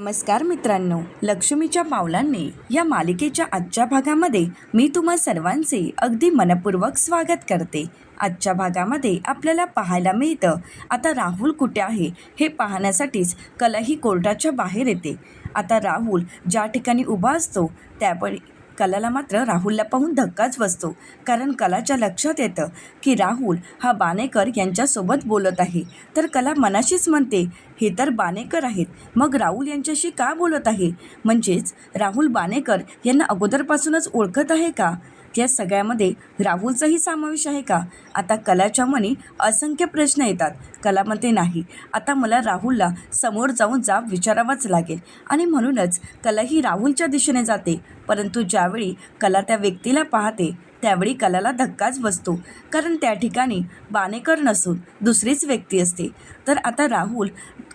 नमस्कार मित्रांनो लक्ष्मीच्या पावलांनी या मालिकेच्या आजच्या भागामध्ये मी तुम्हा सर्वांचे अगदी मनपूर्वक स्वागत करते. आजच्या भागामध्ये आपल्याला पाहायला मिळतं आता राहुल कुठे आहे हे पाहण्यासाठीच कलाही कोर्टाच्या बाहेर येते. आता राहुल ज्या ठिकाणी उभा असतो त्यावेळी कलाला मात्र राहुलला पाहून धक्काच बसतो. कारण कलाच्या लक्षात येतं की राहुल हा बाणेकर यांच्यासोबत बोलत आहे. तर कला मनाशीच म्हणते हे तर बाणेकर आहेत. मग राहुल यांच्याशी का बोलत आहे? म्हणजेच राहुल बाणेकर यांना अगोदरपासूनच ओळखत आहे का? या सगळ्यामध्ये राहुलचाही समावेश आहे का? आता कलाच्या मनी असंख्य प्रश्न येतात. कला म्हणते नाही. आता मला राहुलला समोर जाऊन जाब विचारावाच लागेल. आणि म्हणूनच कला ही राहुलच्या दिशेने जाते. परंतु ज्यावेळी कला त्या व्यक्तीला पाहते त्यावेळी कलाला धक्काच बसतो. कारण त्या ठिकाणी बाणेकर नसून दुसरीच व्यक्ती असते. तर आता राहुल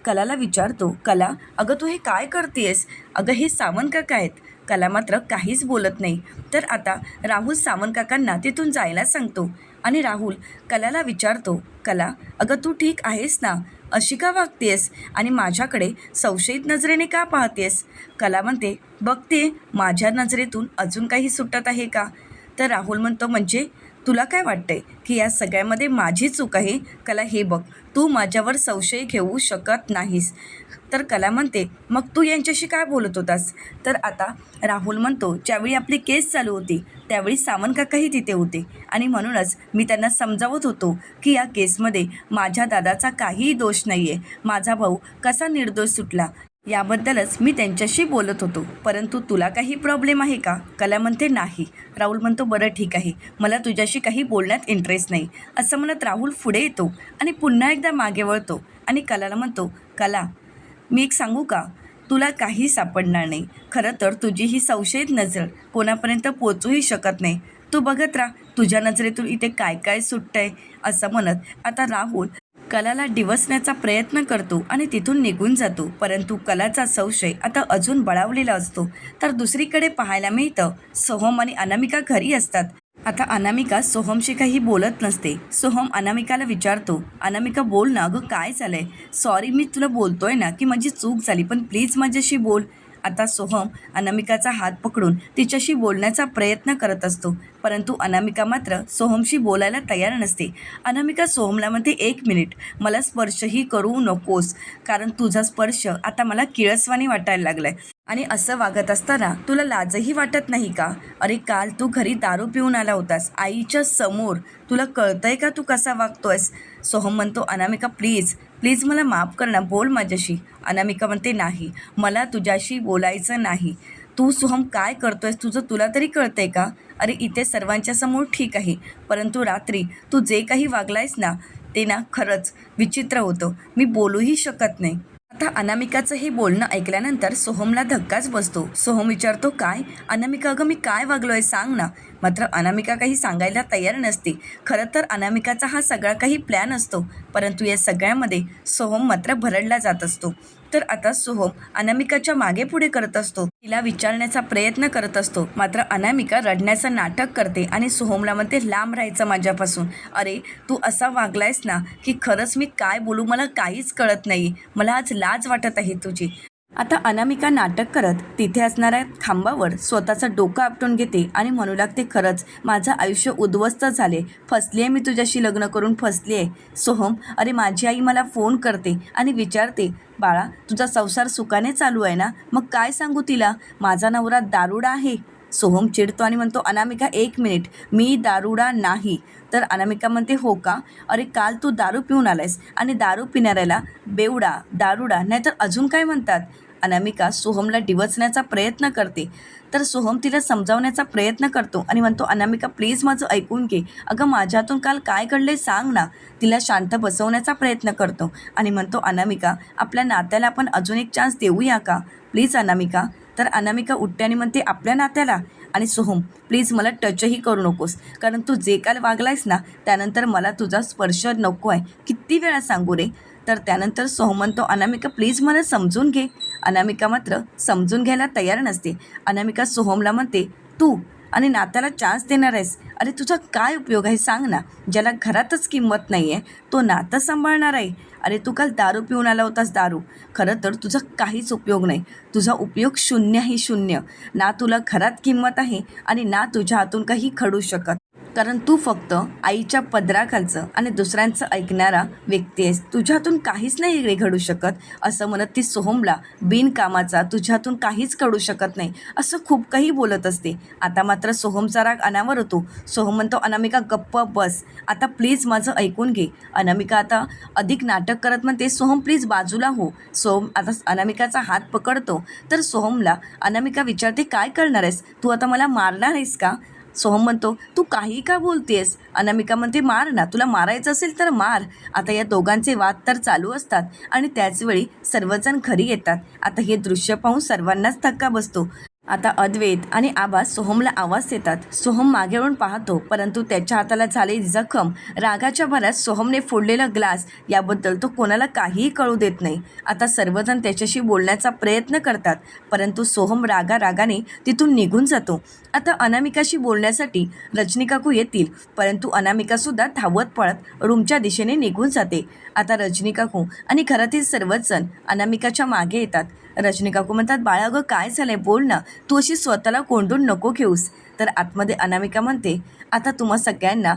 कलाला विचारतो कला अगं तू हे काय करतेस अगं हे सावंत काका आहेत. कला मात्र काहीच बोलत नाही. तर आता राहुल सावंत काकांना तिथून जायला सांगतो आणि राहुल कलाला विचारतो कला अगं तू ठीक आहेस ना? अशी का वागतेस आणि माझ्याकडे संशयित नजरेने का पाहतेस कला म्हणते बघते माझ्या नजरेतून अजून काही सुटत आहे का? तर राहुल म्हणतो म्हणजे तुला काय वाटतंय की या सगळ्यामध्ये माझी चूक आहे? कला हे बघ तू माझ्यावर संशय घेऊ शकत नाहीस. तर कला म्हणते मग तू यांच्याशी काय बोलत होतास? तर आता राहुल म्हणतो ज्यावेळी आपली केस चालू होती त्यावेळी सावंत काकाही तिथे होते. आणि म्हणूनच मी त्यांना समजावत होतो की या केसमध्ये माझ्या दादाचा काहीही दोष नाही आहे माझा भाऊ कसा निर्दोष सुटला याबद्दलच मी त्यांच्याशी बोलत होतो. परंतु तुला काही प्रॉब्लेम आहे का? कला म्हणते नाही. राहुल म्हणतो बरं ठीक आहे. मला तुझ्याशी काही बोलण्यात इंटरेस्ट नाही. असं म्हणत राहुल पुढे येतो आणि पुन्हा एकदा मागे वळतो. आणि कलाला म्हणतो कला मी एक सांगू का? तुला काही सापडणार नाही. खरं तर तुझी ही संशयित नजर कोणापर्यंत पोचूही शकत नाही. तू बघत राहा तुझ्या नजरेतून इथे काय काय सुटतंय असं म्हणत आता राहुल कलाला डिवसण्याचा प्रयत्न करतो आणि तिथून निघून जातो. परंतु कलाचा संशय आता अजून बळावलेला असतो. तर दुसरीकडे पाहायला मिळतं. सोहम आणि अनामिका घरी असतात. आता अनामिका सोहमशी काही बोलत नसते. सोहम अनामिकाला विचारतो अनामिका बोल ना अगं काय चालंय सॉरी मी तुला बोलतोय ना की माझी चूक झाली पण प्लीज माझ्याशी बोल. आता सोहम अनामिकाचा हात पकडून तिच्याशी बोलण्याचा प्रयत्न करत असतो परंतु अनामिका मात्र सोहमशी बोलायला तयार नसते. अनामिका सोहमला म्हणते एक मिनिट मला स्पर्शही करू नकोस कारण तुझा स्पर्श आता मला किळसवाने वाटायला लागलाय. आणि असं वागत असताना तुला लाजही वाटत नाही का? अरे काल तू घरी दारू पिऊन आला होतास. आईच्या समोर तुला कळतंय का तू कसा वागतोयस? सोहम म्हणतो अनामिका प्लीज प्लीज मला माफ कर ना. बोल माझ्याशी. अनामिका म्हणते नाही. मला तुझ्याशी बोलायचं नाही. तू सोहम काय करतोयस? तुझं तुला तरी कळतंय का? अरे इथे सर्वांच्या समोर ठीक आहे. परंतु रात्री तू जे काही वागलायस ना ते ना खरंच विचित्र होतं. मी बोलूही शकत नाही. आता अनामिकाचं हे बोलणं ऐकल्यानंतर सोहमला धक्काच बसतो. सोहम विचारतो काय? अनामिका अगं मी काय वागलोय सांग ना. मात्र अनामिका काही सांगायला तयार नसते. खरं तर अनामिकाचा हा सगळा काही प्लॅन असतो. परंतु या सगळ्यामध्ये सोहम मात्र भरडला जात असतो. तर आता सोहम अनामिकाच्या मागे पुढे करत असतो. तिला विचारण्याचा प्रयत्न करत असतो. मात्र अनामिका रडण्याचं नाटक करते आणि सोहमला म्हणते लांब राहायचं माझ्यापासून. अरे तू असा वागलायस ना की खरंच मी काय बोलू मला काहीच कळत नाही. मला आज लाज वाटत आहे तुझी. आता अनामिका नाटक करत तिथे असणाऱ्या खांबावर. स्वतःचं डोकं आपटून घेते आणि म्हणू लागते खरंच माझं आयुष्य उद्ध्वस्त झाले. फसली आहे मी तुझ्याशी लग्न करून फसली आहे सोहम अरे माझी आई मला फोन करते आणि विचारते बाळा तुझा संसार सुखाने चालू आहे ना? मग काय सांगू तिला? माझा नवरा दारुडा आहे. सोहम चिडतो आणि म्हणतो अनामिका एक मिनिट. मी दारुडा नाही. तर अनामिका म्हणते हो का? अरे काल तू दारू पिऊन आलायस आणि दारू पिणाऱ्याला बेवडा दारुडा नाहीतर अजून काय म्हणतात? अनामिका सोहमला डिवचण्याचा प्रयत्न करते. तर सोहम तिला समजावण्याचा प्रयत्न करतो आणि म्हणतो अनामिका प्लीज माझं ऐकून घे. अगं माझ्यातून काल काय घडले सांग ना. तिला शांत बसवण्याचा प्रयत्न करतो आणि म्हणतो अनामिका आपल्या नात्याला आपण अजून एक चान्स देऊया का? प्लीज अनामिका. तर अनामिका उठते आणि म्हणते आपल्या नात्याला? आणि सोहम प्लीज मला टचही करू नकोस. कारण तू जे काल वागलायस ना त्यानंतर मला तुझा स्पर्श नको आहे. किती वेळा सांगू रे? तर त्यानंतर सोहम म्हणतो अनामिका प्लीज मला समजून घे. अनामिका मात्र समजून घ्यायला तयार नसते. अनामिका सोहमला म्हणते तू आणि नात्याला चान्स देणार आहेस. अरे तुझा काय उपयोग आहे सांग ना. ज्याला घरातच किंमत नाही आहे तो नातं सांभाळणार आहे. अरे तू काल दारू पिऊन आला होतास दारू. खरं तर तुझा काहीच उपयोग नाही. तुझा उपयोग शून्य ही शून्य. ना तुला घरात किंमत आहे आणि ना तुझ्या हातून काही खडू शकत कारण तू फक्त आईच्या पदराखालचं आणि दुसऱ्यांचं ऐकणारा व्यक्ती आहेस. तुझ्यातून काहीच नाही इकडे घडू शकत असं म्हणत ती सोहमला बिनकामाचा तुझ्यातून काहीच कळू शकत नाही असं खूप काही बोलत असते. आता मात्र सोहमचा राग अनावर होतो. सोहम म्हणतो अनामिका गप्प बस. आता प्लीज माझं ऐकून घे. अनामिका आता अधिक नाटक करत म्हणते सोहम प्लीज बाजूला हो. सोहम आता अनामिकाचा हात पकडतो. तर सोहमला अनामिका विचारते काय करणार आहेस? तू आता मला मारणार आहेस का? सोहम म्हणतो तू काही का बोलतेस? अनामिका म्हणते मार ना तुला मारायचं असेल तर मार. आता या दोघांचे वाद तर चालू असतात आणि त्याचवेळी सर्वजण घरी येतात. आता हे दृश्य पाहून सर्वांनाच धक्का बसतो. आता अद्वैत आणि आबा सोहमला आवाज देतात. सोहम मागे वळून पाहतो परंतु त्याच्या हाताला झालेली जखम. रागाच्या भरात सोहमने फोडलेला ग्लास याबद्दल तो कोणाला काहीही कळू देत नाही. आता सर्वजण त्याच्याशी बोलण्याचा प्रयत्न करतात परंतु सोहम रागा रागाने तिथून निघून जातो. आता अनामिकाशी बोलण्यासाठी रजनीकाकू येतील परंतु अनामिकासुद्धा धावत पळत रूमच्या दिशेने निघून जाते. आता रजनीकाकू आणि घरातील सर्वच जण अनामिकाच्या मागे येतात. रजनीकाकू म्हणतात बाळा अगं काय झालंय? बोल ना. तू अशी स्वतःला कोंडून नको घेऊस. तर आतमध्ये अनामिका म्हणते आता तुम्हा सगळ्यांना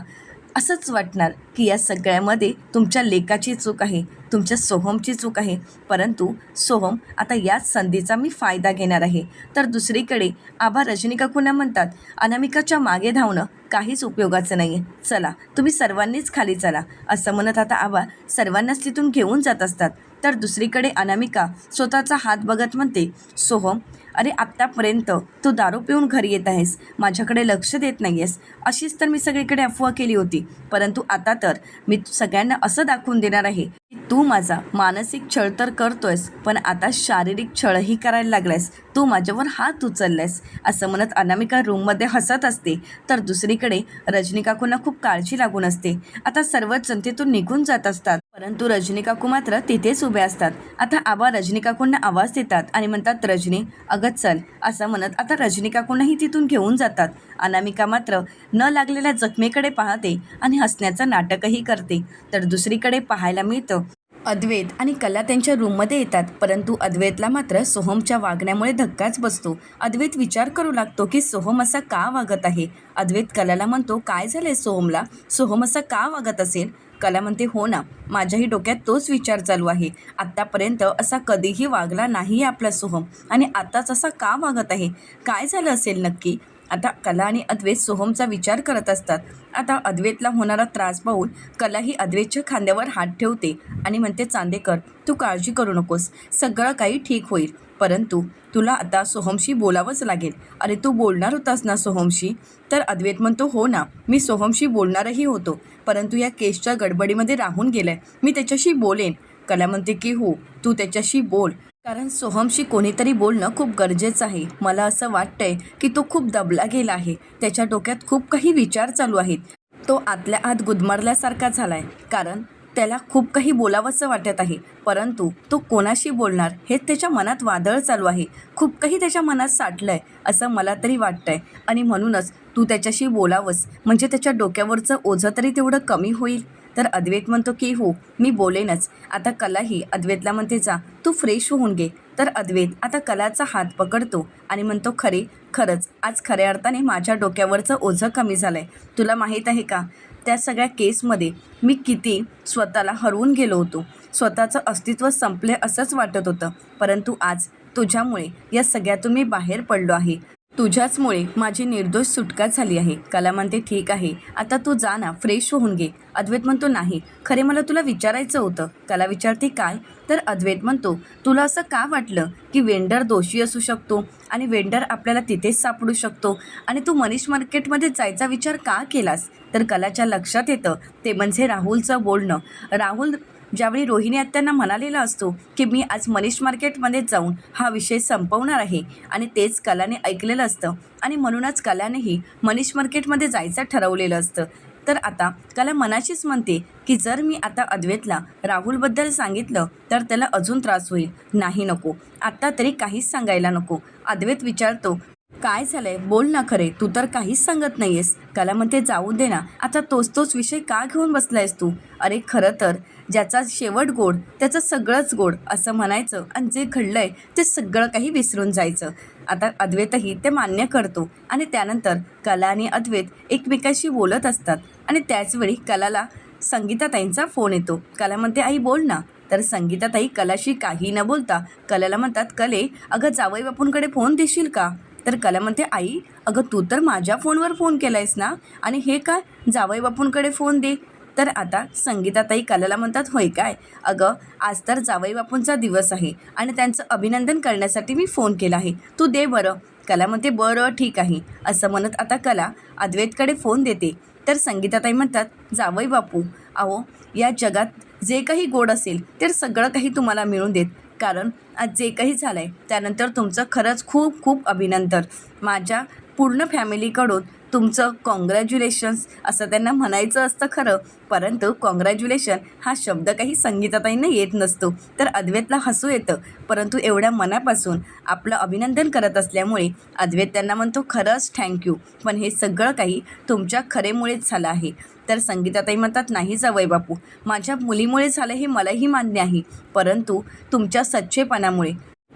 असंच वाटणार की या सगळ्यामध्ये तुमच्या लेकाची चूक आहे तुमच्या सोहमची चूक आहे. परंतु सोहम आता याच संधीचा मी फायदा घेणार आहे. तर दुसरीकडे आबा रजनीकाकूंना म्हणतात अनामिकाच्या मागे धावणं काहीच उपयोगाचं नाही आहे चला तुम्ही सर्वांनीच खाली चला. असं म्हणत आता आबा सर्वांनाच तिथून घेऊन जात असतात. तर दुसरीकडे अनामिका स्वतःचा हात बघत म्हणते सोहम अरे आत्तापर्यंत तू दारू पिऊन घरी येत आहेस माझ्याकडे लक्ष देत नाही आहेस अशीच तर मी सगळीकडे अफवा केली होती. परंतु आता तर मी सगळ्यांना असं दाखवून देणार आहे तू माझा मानसिक छळ तर करतोयस पण आता शारीरिक छळही करायला लागलायस. तू माझ्यावर हात उचललायस असं म्हणत अनामिका रूममध्ये हसत असते. तर दुसरीकडे रजनीकाकूंना खूप काळजी लागून असते. आता सर्वच जण तिथून निघून जात असतात. परंतु रजनीकाकू मात्र तिथेच उभे असतात. आता आबा रजनीकाकूंना आवाज देतात आणि म्हणतात रजनी अगं चल असं म्हणत आता रजनीकाकूंनाही तिथून घेऊन जातात. अनामिका मात्र न लागलेल्या जखमेकडे पाहते आणि हसण्याचं नाटकही करते. तर दुसरीकडे पाहायला मिळतं अद्वैत आणि कला त्यांच्या रूममध्ये येतात परंतु अद्वैतला मात्र सोहमच्या वागण्यामुळे धक्काच बसतो. अद्वैत विचार करू लागतो की सोहम असा का वागत आहे? अद्वैत कलाला म्हणतो काय झालंय सोहमला? सोहम असा का वागत असेल? कला म्हणते हो ना माझ्याही डोक्यात तोच विचार चालू आहे. आत्तापर्यंत असा कधीही वागला नाही आपला सोहम. आणि आत्ताच असा का वागत आहे? काय झालं असेल नक्की? आता कला आणि अद्वैत सोहमचा विचार करत असतात. आता अद्वैतला होणारा त्रास पाहून कला ही अद्वैतच्या खांद्यावर हात ठेवते आणि म्हणते चांदेकर तू काळजी करू नकोस. सगळं काही ठीक होईल. परंतु तुला आता सोहमशी बोलावंच लागेल. अरे तू बोलणार होतास ना सोहमशी? तर अद्वैत म्हणतो हो ना मी सोहमशी बोलणारही होतो. परंतु या केसच्या गडबडीमध्ये राहून गेलाय. मी त्याच्याशी बोलेन. कला म्हणते की हो तू त्याच्याशी बोल. कारण सोहमशी कोणीतरी बोलणं खूप गरजेचं आहे. मला असं वाटतंय की तो खूप दबला गेला आहे. त्याच्या डोक्यात खूप काही विचार चालू आहेत. तो आतल्या आत गुदमरल्यासारखा झालाय. कारण त्याला खूप काही बोलावंसं वाटत आहे. परंतु तो कोणाशी बोलणार हेच त्याच्या मनात वादळ चालू आहे. खूप काही त्याच्या मनात साठलं आहे असं मला तरी वाटतंय. आणि म्हणूनच तू त्याच्याशी बोलावंस म्हणजे त्याच्या डोक्यावरचं ओझं तरी तेवढं कमी होईल. तर अद्वैत म्हणतो की हो मी बोलेनच. आता कलाही अद्वैतला म्हणते जा तू फ्रेश होऊन घे. तर अद्वैत आता कलाचा हात पकडतो आणि म्हणतो खरे खरंच. आज खऱ्या अर्थाने माझ्या डोक्यावरचं ओझं कमी झालं आहे तुला माहीत आहे का? त्या सगळ्या केसमध्ये मी किती स्वतःला हरवून गेलो होतो. स्वतःचं अस्तित्व संपले असंच वाटत होतं. परंतु आज तुझ्यामुळे या सगळ्यातून मी बाहेर पडलो आहे. तुझ्याचमुळे माझी निर्दोष सुटका झाली आहे. कला म्हणते ठीक आहे आता तू जा ना फ्रेश होऊन घे. अद्वैत म्हणतो नाही खरे मला तुला विचारायचं होतं. कला विचारते काय? तर अद्वैत म्हणतो तुला असं का वाटलं की वेंडर दोषी असू शकतो आणि वेंडर आपल्याला तिथेच सापडू शकतो? आणि तू मनीष मार्केटमध्ये जायचा विचार का केलास? तर कलाच्या लक्षात येतं ते म्हणजे राहुलचं बोलणं. राहुल ज्यावेळी रोहिणी आत्यांना म्हणालेला असतो की मी आज मनीष मार्केटमध्ये जाऊन हा विषय संपवणार आहे. आणि तेच कलाने ऐकलेलं असतं. आणि म्हणूनच कलानेही मनीष मार्केटमध्ये जायचं ठरवलेलं असतं. तर आता कला मनाशीच म्हणते की जर मी आता अद्वैतला राहुलबद्दल सांगितलं तर त्याला अजून त्रास होईल. नाही नको. आत्ता तरी काहीच सांगायला नको. अद्वैत विचारतो काय झालंय? बोल ना खरे. तू तर काहीच सांगत नाहीयेस. कला म्हणते जाऊ दे ना. आता तोच तोच विषय का घेऊन बसलायस तू? अरे खरं तर ज्याचा शेवट गोड त्याचं सगळंच गोड असं म्हणायचं आणि जे घडलंय ते सगळं काही विसरून जायचं. आता अद्वैतही ते मान्य करतो आणि त्यानंतर कला आणि अद्वैत एकमेकाशी बोलत असतात आणि त्याचवेळी कलाला संगीताताईंचा फोन येतो. कला म्हणते आई बोल ना. तर संगीताताई कलाशी काही न बोलता कलाला म्हणतात कले अगं जावई बापूंकडे फोन देशील का? तर कला म्हणते आई अगं तू तर माझ्या फोनवर फोन केला आहेस ना? आणि हे काय? जावई बापूंकडे फोन दे. तर आता संगीताताई कलाला म्हणतात होय काय? अगं आज तर जावई बापूंचा दिवस आहे आणि त्यांचं अभिनंदन करण्यासाठी मी फोन केला आहे. तू दे बरं. कला म्हणते बरं ठीक आहे. असं म्हणत आता कला अद्वैतकडे फोन देते. तर संगीताताई म्हणतात जावई बापू अहो या जगात जे काही गोड असेल ते सगळं काही तुम्हाला मिळून देत. कारण आज जे काही झालं आहे त्यानंतर तुमचं खरंच खूप खूप अभिनंदन. माझ्या पूर्ण फॅमिलीकडून तुमचं कॉंग्रॅच्युलेशन्स असं त्यांना म्हणायचं असतं खरं परंतु कॉंग्रॅच्युलेशन हा शब्द काही संगीताताईंना येत नसतो. तर अद्वैतला हसू येतं परंतु एवढ्या मनापासून आपलं अभिनंदन करत असल्यामुळे अद्वैत त्यांना म्हणतो खरंच थँक्यू पण हे सगळं काही तुमच्या खरेमुळेच झालं आहे. तर संगीताताई म्हणतात नाही जावई बापू माझ्या मुलीमुळे झालं हे मलाही मान्य आहे परंतु तुमच्या सच्चेपणामुळे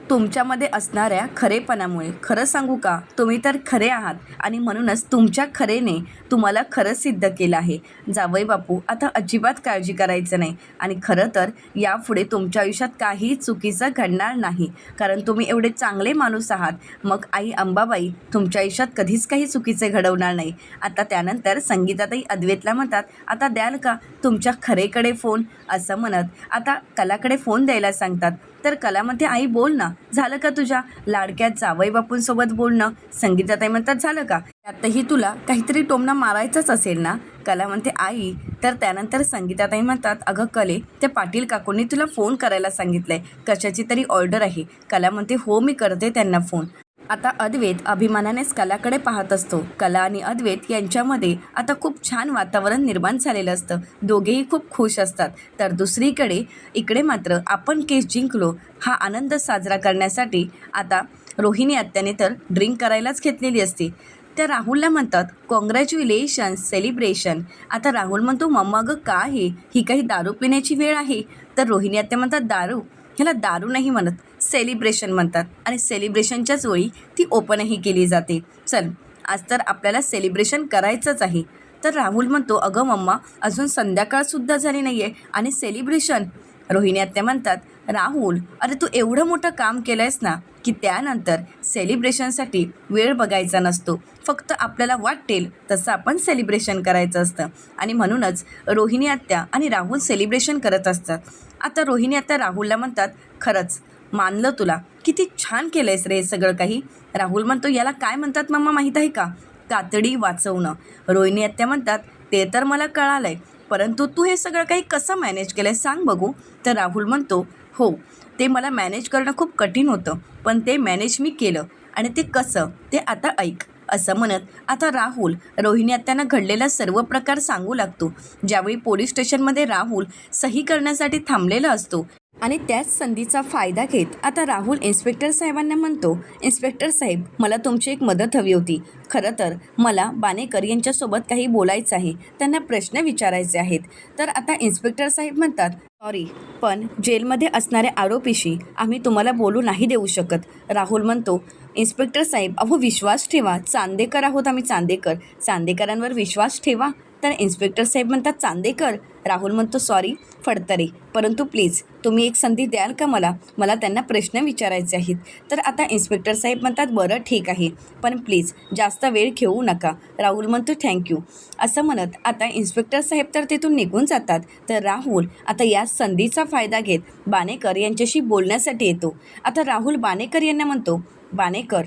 तुमच्यामध्ये असणाऱ्या खरेपणामुळे. खरं सांगू का? तुम्ही तर खरे आहात आणि म्हणूनच तुमच्या खरेने तुम्हाला खरं सिद्ध केलं आहे. जावई बापू आता अजिबात काळजी करायचं नाही. आणि खरं तर यापुढे तुमच्या आयुष्यात काही चुकीचं घडणार नाही. कारण तुम्ही एवढे चांगले माणूस आहात. मग आई अंबाबाई तुमच्या आयुष्यात कधीच काही चुकीचे घडवणार नाही. आता त्यानंतर संगीताताई अद्वेतला म्हणतात आता द्याल का तुमच्या खरेकडे फोन? असं म्हणत आता कलाकडे फोन द्यायला सांगतात. तर कलामध्ये आई बोल ना. झालं का तुझ्या? लाडक्या जावई बापूंसोबत बोलणं संगीताताई म्हणतात झालं का? त्यातही तुला काहीतरी टोमणा मारायचंच असेल ना? कला म्हणते आई तर त्यानंतर संगीताताई म्हणतात अगं कले त्या पाटील काकूंनी तुला फोन करायला सांगितलंय. कशाची तरी ऑर्डर आहे. कला म्हणते हो मी करते त्यांना फोन. आता अद्वैत अभिमानानेच कलाकडे पाहत असतो. कला आणि अद्वैत यांच्यामध्ये आता खूप छान वातावरण निर्माण झालेलं असतं. दोघेही खूप खुश असतात. तर दुसरीकडे इकडे मात्र आपण केस जिंकलो हा आनंद साजरा करण्यासाठी आता रोहिणी आत्याने तर ड्रिंक करायलाच घेतलेली असते. त्या राहुलला म्हणतात कॉंग्रॅच्युलेशन सेलिब्रेशन आता राहुल म्हणतो मम्मा गं का आहे ही काही दारू पिण्याची वेळ आहे. तर रोहिणी आत्या म्हणतात दारू? ह्याला दारू नाही म्हणत सेलिब्रेशन म्हणतात. आणि सेलिब्रेशनच्याच वेळी ती ओपनही केली जाते. चल आज तर आपल्याला सेलिब्रेशन करायचंच आहे. तर राहुल म्हणतो अगं मम्मा अजून संध्याकाळसुद्धा झाली नाही आहे आणि सेलिब्रेशन रोहिणी आत्या म्हणतात राहुल अरे तू एवढं मोठं काम केलं आहेस ना की त्यानंतर सेलिब्रेशनसाठी वेळ बघायचा नसतो. फक्त आपल्याला वाटेल तसं आपण सेलिब्रेशन करायचं असतं. आणि म्हणूनच रोहिणी आत्या आणि राहुल सेलिब्रेशन करत असतात. आता रोहिणी आता राहुलला म्हणतात खरंच मानलं तुला. किती छान केलं आहेस रे हे सगळं काही. राहुल म्हणतो याला काय म्हणतात मम्मा माहीत आहे का? कातडी वाचवणं. रोहिणी आत्या म्हणतात ते तर मला कळालं आहे परंतु तू हे सगळं काही कसं मॅनेज केलं आहे सांग बघू. तर राहुल म्हणतो हो ते मला मॅनेज करणं खूप कठीण होतं पण ते मॅनेज मी केलं आणि ते कसं ते आता ऐक. असं म्हणत आता राहुल रोहिणी आत्यांना घडलेला सर्व प्रकार सांगू लागतो. ज्यावेळी पोलीस स्टेशनमध्ये राहुल सही करण्यासाठी थांबलेला असतो आणि त्याच संधीचा फायदा घेत आता राहुल इन्स्पेक्टर साहेबांना म्हणतो इन्स्पेक्टर साहेब मला तुमची एक मदत हवी होती. खरं तर मला बानेकर यांच्यासोबत काही बोलायचं आहे. त्यांना प्रश्न विचारायचे आहेत. तर आता इन्स्पेक्टर साहेब म्हणतात सॉरी पण जेलमध्ये असणाऱ्या आरोपीशी आम्ही तुम्हाला बोलू नाही देऊ शकत. राहुल म्हणतो इन्स्पेक्टर साहेब अहो विश्वास ठेवा. चांदेकर आहोत आम्ही चांदेकर. चांदेकरांवर विश्वास ठेवा. तर इन्स्पेक्टर साहेब म्हणतात चांदेकर. राहुल म्हणतो सॉरी फडतरे. परंतु प्लीज तुम्ही एक संधी द्याल का मला? मला त्यांना प्रश्न विचारायचे आहेत. तर आता इन्स्पेक्टर साहेब म्हणतात बरं ठीक आहे. पण प्लीज जास्त वेळ घेऊ नका. राहुल म्हणतो थँक्यू असं म्हणत आता इन्स्पेक्टर साहेब तर तिथून निघून जातात. तर राहुल आता या संधीचा फायदा घेत बानेकर यांच्याशी बोलण्यासाठी येतो. आता राहुल बानेकर यांना म्हणतो बानेकर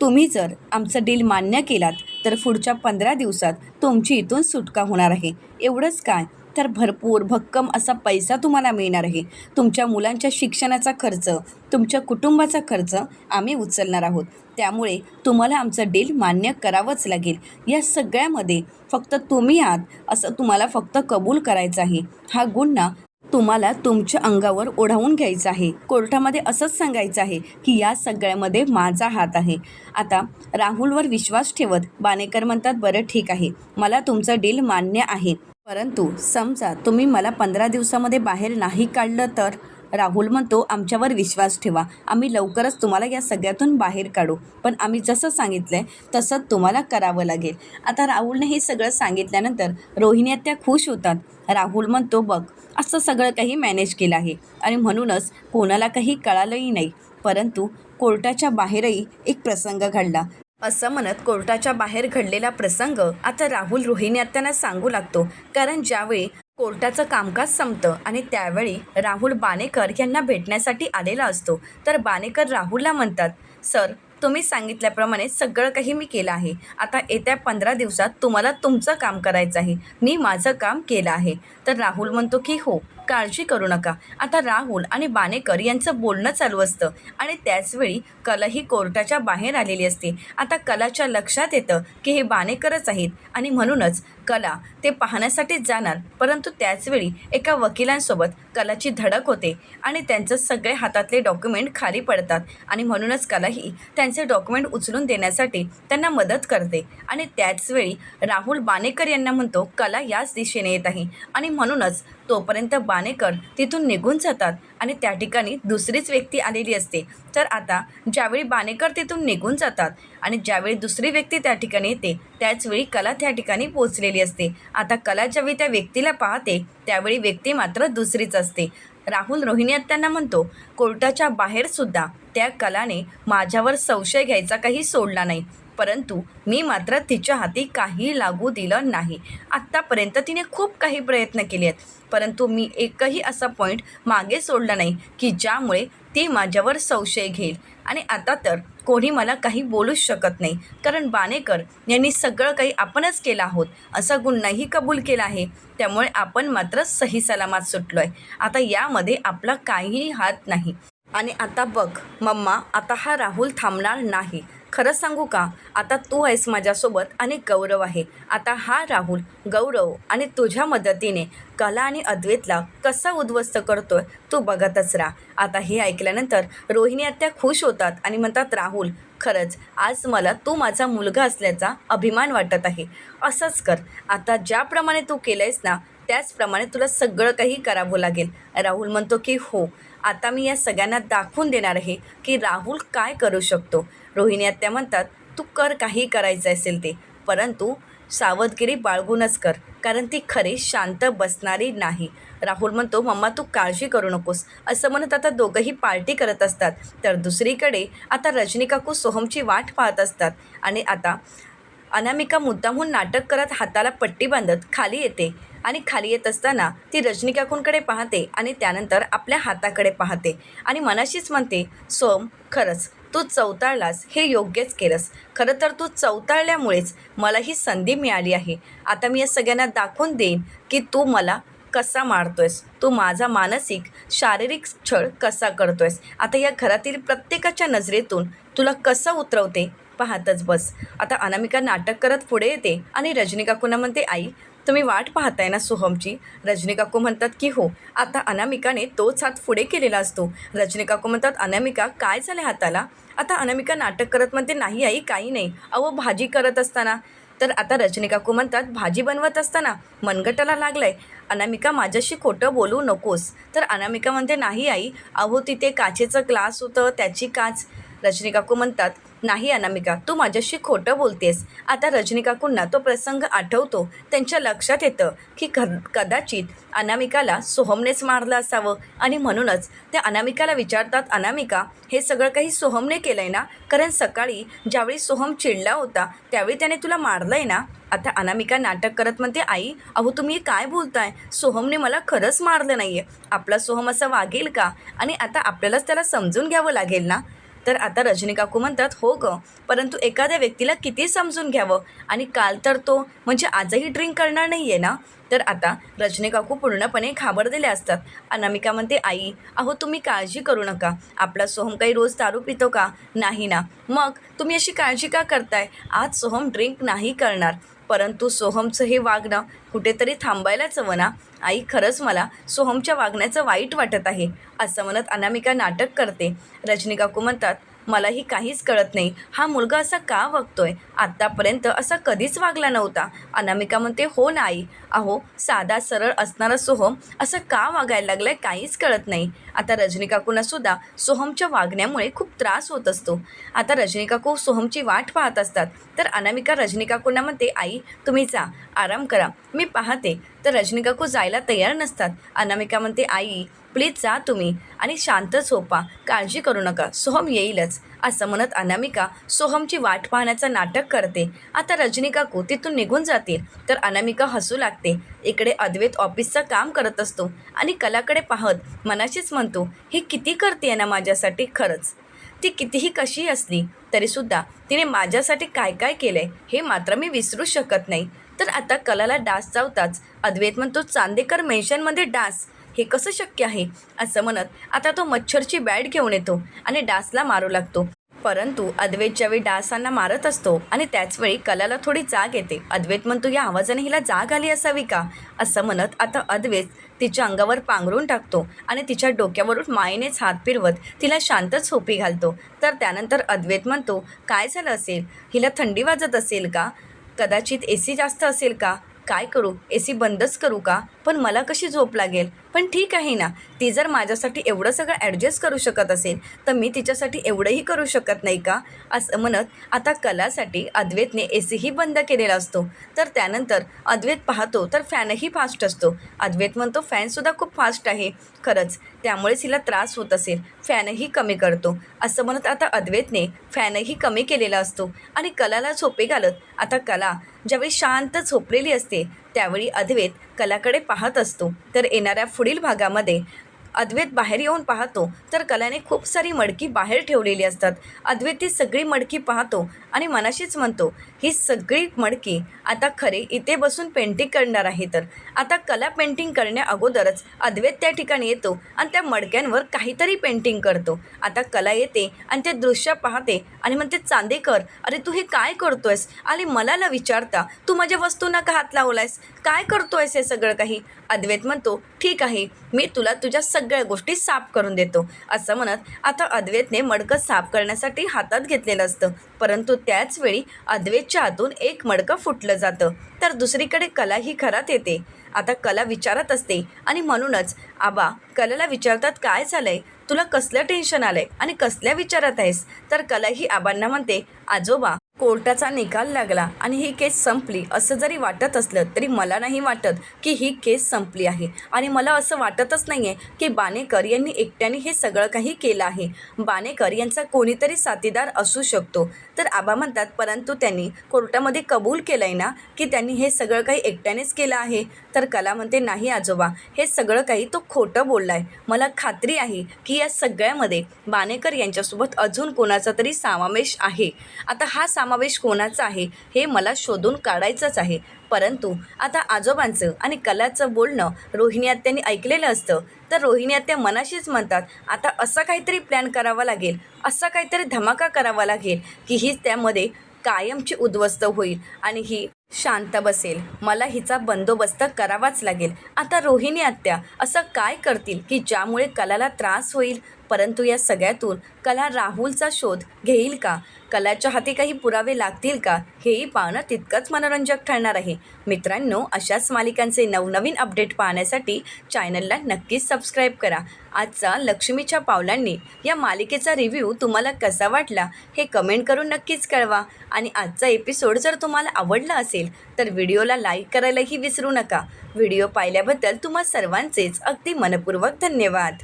तुम्ही जर आमचं डील मान्य केलात तर पुढच्या पंधरा दिवसात तुमची इथून सुटका होणार आहे. एवढंच काय? तर भरपूर भक्कम असा पैसा तुम्हाला मिळणार आहे. तुमच्या मुलांच्या शिक्षणाचा खर्च तुमच्या कुटुंबाचा खर्च आम्ही उचलणार आहोत. त्यामुळे तुम्हाला आमचं डील मान्य करावंच लागेल. या सगळ्यामध्ये फक्त तुम्ही आहात असं तुम्हाला फक्त कबूल करायचं आहे. हा गुन्हा तुम्हाला तुमच्या अंगावर ओढावून घ्यायचं आहे. कोर्टामध्ये असंच सांगायचं आहे की या सगळ्यामध्ये माझा हात आहे. आता राहुलवर विश्वास ठेवत बाणेकर म्हणतात बरं ठीक आहे. मला तुमचं डील मान्य आहे. परंतु समजा तुम्ही मला पंधरा दिवसामध्ये बाहेर नाही काढलं तर? राहुल म्हणतो आमच्यावर विश्वास ठेवा. आम्ही लवकरच तुम्हाला या सगळ्यातून बाहेर काढू. पण आम्ही जसं सांगितलं आहे तसंच तुम्हाला करावं लागेल. आता राहुलने हे सगळं सांगितल्यानंतर रोहिणी त्या खुश होतात. राहुल म्हणतो बघ असं सगळं काही मॅनेज केलं आहे. आणि म्हणूनच कोणाला काही कळालंही नाही. परंतु कोर्टाच्या बाहेरही एक प्रसंग घडला. असं म्हणत कोर्टाच्या बाहेर घडलेला प्रसंग आता राहुल रोहिणी आत्यांना सांगू लागतो. कारण ज्यावेळी कोर्टाचं कामकाज संपतं आणि त्यावेळी राहुल बाणेकर यांना भेटण्यासाठी आलेला असतो. तर बाणेकर राहुलला म्हणतात सर तुम्ही सांगितल्याप्रमाणे सगळं काही मी केलं आहे. आता येत्या पंधरा दिवसात तुम्हाला तुमचं काम करायचं आहे. मी माझं काम केलं आहे. तर राहुल म्हणतो की हो काळजी करू नका. आता राहुल आणि बाणेकर यांचं बोलणं चालू असतं. आणि त्याचवेळी कला ही कोर्टाच्या बाहेर आलेली असते. आता कलाच्या लक्षात येतं की हे बाणेकरच आहेत. आणि म्हणूनच कला ते पाहण्यासाठीच जाणार. परंतु त्याचवेळी एका वकिलांसोबत कलाची धडक होते. आणि त्यांचं सगळे हातातले डॉक्युमेंट खाली पडतात. आणि म्हणूनच कलाही त्यांचे डॉक्युमेंट उचलून देण्यासाठी त्यांना मदत करते. आणि त्याचवेळी राहुल बाणेकर यांना म्हणतो कला याच दिशेने येत आहे. आणि म्हणूनच तोपर्यंत बाणेकर तिथून निघून जातात आणि त्या ठिकाणी दुसरीच व्यक्ती आलेली असते. तर आता ज्यावेळी बाणेकर तिथून निघून जातात आणि ज्यावेळी दुसरी व्यक्ती त्या ठिकाणी येते त्याचवेळी कला त्या ठिकाणी पोचलेली असते. आता कला ज्यावेळी त्या व्यक्तीला पाहते त्यावेळी व्यक्ती मात्र दुसरीच असते. राहुल रोहिणी त्यांना म्हणतो कोर्टाच्या बाहेरसुद्धा त्या कलाने माझ्यावर संशय घ्यायचा काही सोडला नाही. परंतु मी मात्र तिच्या हाती काही लागू दिलं नाही. आत्तापर्यंत तिने खूप काही प्रयत्न केले आहेत परंतु मी एकही असा पॉईंट मागे सोडला नाही की ज्यामुळे ती माझ्यावर संशय घेईल. आणि आता तर कोणी मला काही बोलूच शकत नाही कारण बाणेकर यांनी सगळं काही आपणच केलं आहोत असा गुन्हाही कबूल केला आहे. त्यामुळे आपण मात्र सही सलामात सुटलो आहे आता यामध्ये आपला काहीही हात नाही. आणि आता बघ मम्मा आता हा राहुल थांबणार नाही. खरं सांगू का? आता तू आहेस माझ्यासोबत आणि गौरव आहे. आता हा राहुल गौरव आणि तुझ्या मदतीने कला आणि अद्वैतला कसा उद्ध्वस्त करतोय तू बघतच राहा. आता हे ऐकल्यानंतर रोहिणी आत्या खुश होतात आणि म्हणतात राहुल खरंच आज मला तू माझा मुलगा असल्याचा अभिमान वाटत आहे. असंच कर. आता ज्याप्रमाणे तू केलं आहेस ना त्याचप्रमाणे तुला सगळं काही करावं लागेल. राहुल म्हणतो की हो. आता मी या सगळ्यांना दाखवून देणार आहे की राहुल काय करू शकतो. रोहिणी आत्या म्हणतात तू कर काही करायचं असेल ते. परंतु सावधगिरी बाळगूनच कर कारण ती खरी शांत बसणारी नाही. राहुल म्हणतो मम्मा तू काळजी करू नकोस. असं म्हणत आता दोघंही पार्टी करत असतात. तर दुसरीकडे आता रजनी काकू सोहमची वाट पाहत असतात आणि आता अनामिका मुद्दामहून नाटक करत हाताला पट्टी बांधत खाली येते. आणि खाली येत असताना ती रजनी काकूंकडे पाहते आणि त्यानंतर आपल्या हाताकडे पाहते आणि मनाशीच म्हणते सोम खरंच तू चौताळलास हे योग्यच केलंस. खरं तर तू चौताळल्यामुळेच मला ही संधी मिळाली आहे. आता मी या सगळ्यांना दाखवून देईन की तू मला कसा मारतोयस. तू माझा मानसिक शारीरिक छळ कसा करतोयस. आता या घरातील प्रत्येकाच्या नजरेतून तुला कसं उतरवते? पाहतच बस. आता अनामिका नाटक करत पुढे येते आणि रजनी काकूंना म्हणते आई तुम्ही वाट पाहताय ना सोहमची रजनी काकू म्हणतात की हो. आता अनामिकाने तोच हात पुढे केलेला असतो. रजनी काकू म्हणतात अनामिका काय झाले हाताला? आता अनामिका नाटक करत म्हणते नाही आई काही नाही. अहो भाजी करत असताना. तर आता रजनी काकू म्हणतात भाजी बनवत असताना मनगटाला लागलाय. अनामिका माझ्याशी खोटं बोलू नकोस. तर अनामिका म्हणते नाही आई. अहो तिथे काचेचं ग्लास होतं त्याची काच. रजनी काकू म्हणतात नाही अनामिका तू माझ्याशी खोटं बोलतेस. आता रजनी काकूंना तो प्रसंग आठवतो त्यांच्या लक्षात येतं की कदाचित अनामिकाला सोहमनेच मारलं असावं. आणि म्हणूनच त्या अनामिकाला विचारतात अनामिका हे सगळं काही सोहमने केलं आहे ना? कारण सकाळी ज्यावेळी सोहम चिडला होता त्यावेळी त्याने तुला मारलं आहे ना? आता अनामिका नाटक करत म्हणते आई अहो तुम्ही काय बोलताय? सोहमने मला खरंच मारलं नाही आहे आपला सोहम असं वागेल का? आणि आता आपल्यालाच त्याला समजून घ्यावं लागेल ना? तर आता रजनी काकू म्हणतात हो गं परंतु एखाद्या व्यक्तीला किती समजून घ्यावं? आणि काल तर तो म्हणजे आजही ड्रिंक करणार नाही आहे ना? तर आता रजनी काकू पूर्णपणे घाबरलेले असतात. अनामिका म्हणते आई अहो तुम्ही काळजी करू नका. आपला सोहम काही रोज दारू पितो का? नाही ना. मग तुम्ही अशी काळजी का करताय? आज सोहम ड्रिंक नाही करणार. परंतु सोहमचं हे वागणं कुठेतरी थांबायलाच हवं ना. आई खरंच मला सोहमच्या वागण्याचं वाईट वाटत आहे असं म्हणत अनामिका नाटक करते. रजनी काकू म्हणतात मलाही काहीच कळत नाही हा मुलगा असा का वागतोय? आत्तापर्यंत असा कधीच वागला नव्हता. अनामिका म्हणते हो ना आई. अहो साधा सरळ असणारा सोहम असं का वागायला लागलाय काहीच कळत नाही. आता रजनी काकूंना सुद्धा सोहमच्या वागण्यामुळे खूप त्रास होत असतो. आता रजनी काकू सोहमची वाट पाहत असतात. तर अनामिका रजनी काकूंना म्हणते आई तुम्ही जा आराम करा मी पाहते. तर रजनी काकू जायला तयार नसतात. अनामिका म्हणते आई प्लीज जा तुम्ही आणि शांत झोपा काळजी करू नका सोहम येईलच. असं म्हणत अनामिका सोहमची वाट पाहण्याचं नाटक करते. आता रजनी काकू तिथून निघून जातील तर अनामिका हसू लागते. इकडे अद्वैत ऑफिसचं काम करत असतो आणि कलाकडे पाहत मनाशीच म्हणतो ही किती करते ना माझ्यासाठी खरंच? ती कितीही कशी असली तरीसुद्धा तिने माझ्यासाठी काय काय केलं आहे हे मात्र मी विसरू शकत नाही. तर आता कलाला डास चावताच अद्वैत म्हणतो चांदेकर मेन्शनमध्ये डास हे कसं शक्य आहे? असं म्हणत आता तो मच्छरची बॅट घेऊन येतो आणि डासला मारू लागतो. परंतु अद्वैत ज्यावेळी डासांना मारत असतो आणि त्याचवेळी कलाला थोडी जाग येते. अद्वैत म्हणतो या आवाजाने हिला जाग आली असावी का? असं म्हणत आता अद्वैत तिच्या अंगावर पांघरून टाकतो आणि तिच्या डोक्यावरून मायेनेच हात फिरवत तिला शांत झोपी घालतो. तर त्यानंतर अद्वैत म्हणतो काय झालं असेल? हिला थंडी वाजत असेल का? कदाचित ए सी जास्त असेल का? काय करू? ए सी बंदच करू का? पण मला कशी झोप लागेल? पण ठीक आहे ना. ती जर माझ्यासाठी एवढं सगळं ॲडजस्ट करू शकत असेल तर मी तिच्यासाठी एवढंही करू शकत नाही का? असं म्हणत आता कलासाठी अद्वैतने ए सीही बंद केलेला असतो. तर त्यानंतर अद्वैत पाहतो तर फॅनही फास्ट असतो. अद्वैत म्हणतो फॅनसुद्धा खूप फास्ट आहे. खरंच त्यामुळेच हिला त्रास होत असेल. फॅनही कमी करतो. असं म्हणत आता अद्वैतने फॅनही कमी केलेला असतो. आणि कलाला झोपे घालत. आता कला ज्यावेळी शांत झोपलेली असते त्यावेळी अद्वैत कलाकडे पाहत असतो. तर येणाऱ्या पुढील भागामध्ये अद्वैत बाहेर येऊन पाहतो तर कलाने खूप सारी मडकी बाहेर ठेवलेली असतात. अद्वैत ती सगळी मडकी पाहतो आणि मनाशीच म्हणतो ही सगळी मडकी आता खरे इथे बसून पेंटिंग करणार आहे तर. आता कला पेंटिंग करण्या अगोदरच अद्वैत त्या ठिकाणी येतो आणि त्या मडक्यांवर काहीतरी पेंटिंग करतो. आता कला येते आणि ते दृश्य पाहते आणि म्हणते चांदेकर अरे तू हे काय करतोयस? आणि मला न विचारता तू माझ्या वस्तूंना का हात लावलायस? काय करतोयस हे सगळं काही? अद्वैत म्हणतो ठीक आहे मी तुला तुझ्या सगळ्या गोष्टी साफ करून देतो. असं म्हणत आता अद्वैतने मडकं साफ करण्यासाठी हातात घेतलेलं असतं. परंतु त्याच वेळी अद्वैतच्या हातून एक मडकं फुटलं जातं. तर दुसरीकडे कला ही घरात येते. आता कला विचारत असते आणि म्हणूनच आबा कलाला विचारतात काय झालंय? तुला कसलं टेन्शन आलंय? आणि कसल्या विचारात आहेस? तर कला ही आबांना म्हणते आजोबा कोर्टाचा निकाल लागला आणि ही केस संपली. असं जरी वाटत असलं तरी मला नाही वाटत की ही केस संपली आहे. आणि मला असं वाटतच नाही आहे की बाणेकर यांनी एकट्याने हे सगळं काही केलं आहे. बाणेकर यांचा कोणीतरी साथीदार असू शकतो. तर आबा म्हणतात परंतु त्यांनी कोर्टामध्ये कबूल केलं आहे ना की त्यांनी हे सगळं काही एकट्यानेच केलं आहे तर कला म्हणते नाही आजोबा हे सगळं काही तो खोटं बोलला आहे मला खात्री आहे की या सगळ्यामध्ये बाणेकर यांच्यासोबत अजून कोणाचा तरी समावेश आहे. आता हा समावेश कोणाचा आहे हे मला शोधून काढायचंच आहे. परंतु आता आजोबांचं आणि कलाचं बोलणं रोहिणी आत्यांनी ऐकलेलं असतं. तर रोहिणी आत्या मनाशीच म्हणतात आता असं काहीतरी प्लॅन करावा लागेल असा काहीतरी धमाका करावा लागेल की ही त्यामध्ये कायमची उद्ध्वस्त होईल आणि ही शांत बसेल. मला हिचा बंदोबस्त करावाच लागेल. आता रोहिणी आत्या असं काय करतील की ज्यामुळे कलाला त्रास होईल? परंतु या सगळ्यातून कला राहुलचा शोध घेईल का? कलाच्या हाती काही पुरावे लागतील का? हेही पाहणं तितकंच मनोरंजक ठरणार आहे. मित्रांनो अशाच मालिकांचे नवनवीन अपडेट पाहण्यासाठी चॅनलला नक्कीच सबस्क्राईब करा. आजचा लक्ष्मीच्या पावलांनी या मालिकेचा रिव्ह्यू तुम्हाला कसा वाटला हे कमेंट करून नक्कीच कळवा. आणि आजचा एपिसोड जर तुम्हाला आवडला असेल तर व्हिडिओला लाईक करायलाही विसरू नका. व्हिडिओ पाहिल्याबद्दल तुम्हा सर्वांचेच अगदी मनपूर्वक धन्यवाद.